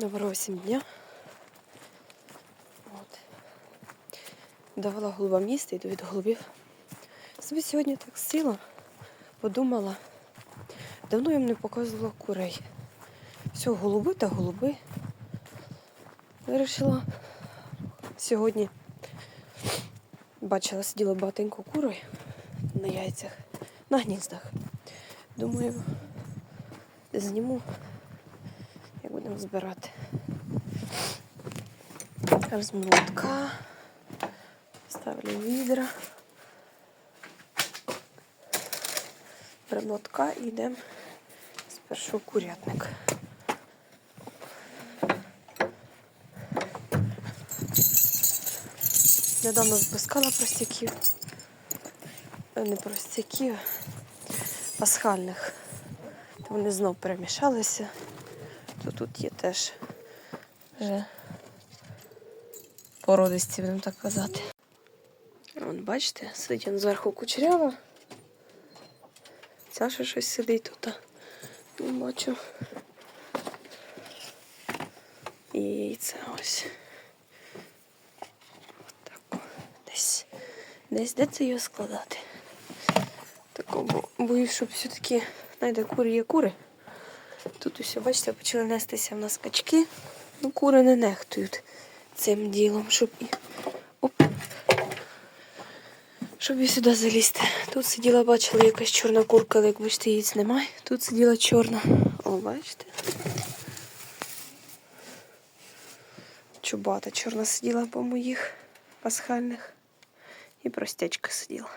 Доброго всім дня. От. Давала голуба місце, йду від голубів. Собі сьогодні так сіла, подумала. Давно я їм не показувала курей. Все, голуби та голуби. Вирішила сьогодні. Бачила, сиділо багатенько курей на яйцях, на гніздах. Думаю, зніму як будемо збирати. Розмолотка. Ставлю відра. Перемотка і йдемо спершу в курятник. Недавно спускала простяків. Е, Не простяків, пасхальних. То вони знов перемішалися то тут є теж вже породисті, будемо так казати. Вон, бачите, сидить он зверху кучерява. Ця ще щось сидить тут. Не бачу. І яйця ось. Так, о, десь. Десь де це його складати? Так, бо боюсь, щоб все-таки знайде кури є кури. Тут усе, бачите, почали нестися в нас качки. Ну, кури не нехтують цим ділом, щоб і. Оп. Щоб і сюди залізти. Тут сиділа, бачила якась чорна курка, але як бачите, яєць немає. Тут сиділа чорна. О, бачите? Чубата чорна сиділа по моїх пасхальних. І простячка сиділа.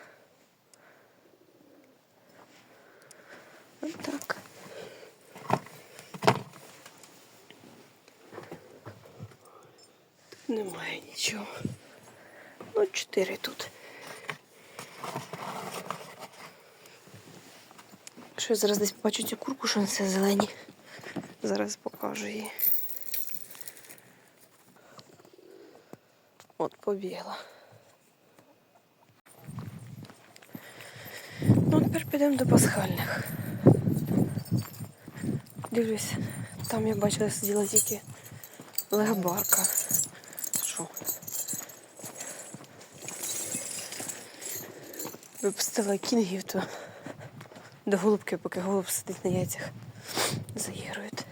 Ось так. Немає нічого. Ну, чотири тут. Що зараз десь побачу цю курку, що це зелені. Зараз покажу її. От побігла. Ну, тепер підемо до пасхальних. Дивлюсь, там я бачила сиділа тільки легбарка. Випустила кінгів, то до голубки, поки голуб сидить на яйцях, заігрують.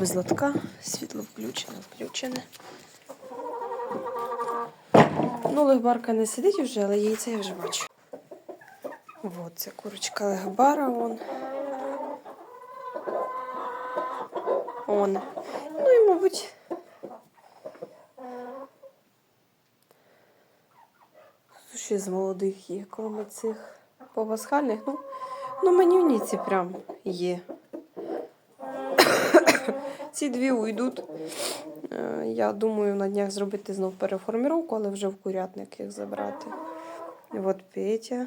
Без лотка, світло включене, включене. Ну, легбарка не сидить вже, але яйця я вже бачу. Вот ця курочка легбара, вон. Он. Ну і, мабуть. Ще з молодих є, крім цих повасхальних. Ну, ну манюніці прям є. Ці дві уйдуть. Е, Я думаю, на днях зробити знов переформіровку, але вже в курятник їх забрати. І от Петя.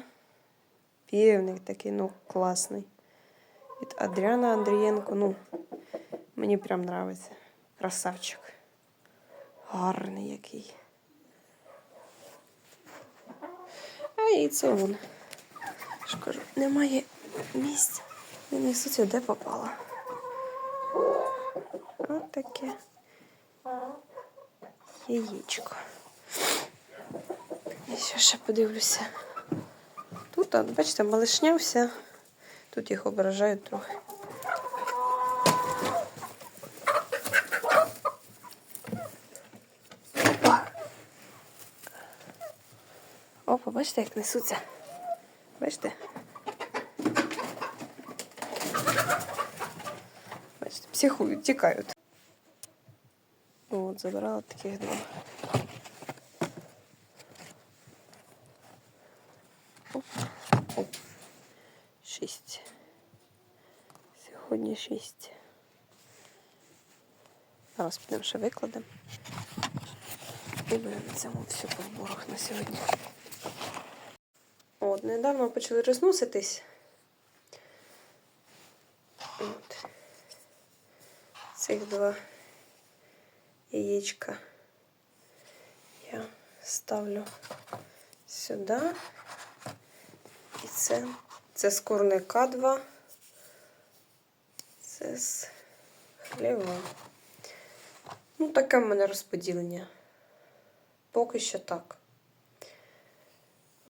Півник такий, ну, класний. Від Адріана Андрієнко, ну, мені прям нравиться. Красавчик. Гарний який. А і це вон. Кажу, немає місця. Не несуться, де попала. От таке яєчко. І ще ще подивлюся. Тут, бачите, малишня вся. Тут їх ображають трохи. Опа, бачите, як несуться. Бачите? Бачите, психують, тікають. От, забирала таких два. Оп, оп. Шість. Сьогодні шість. Зараз підемо ще викладемо. І будемо цьому все по на сьогодні. От, недавно почали розноситись. От. Цих два яєчка я ставлю сюди. І це, це з корника 2, Це з хліва. Ну, таке в мене розподілення. Поки що так.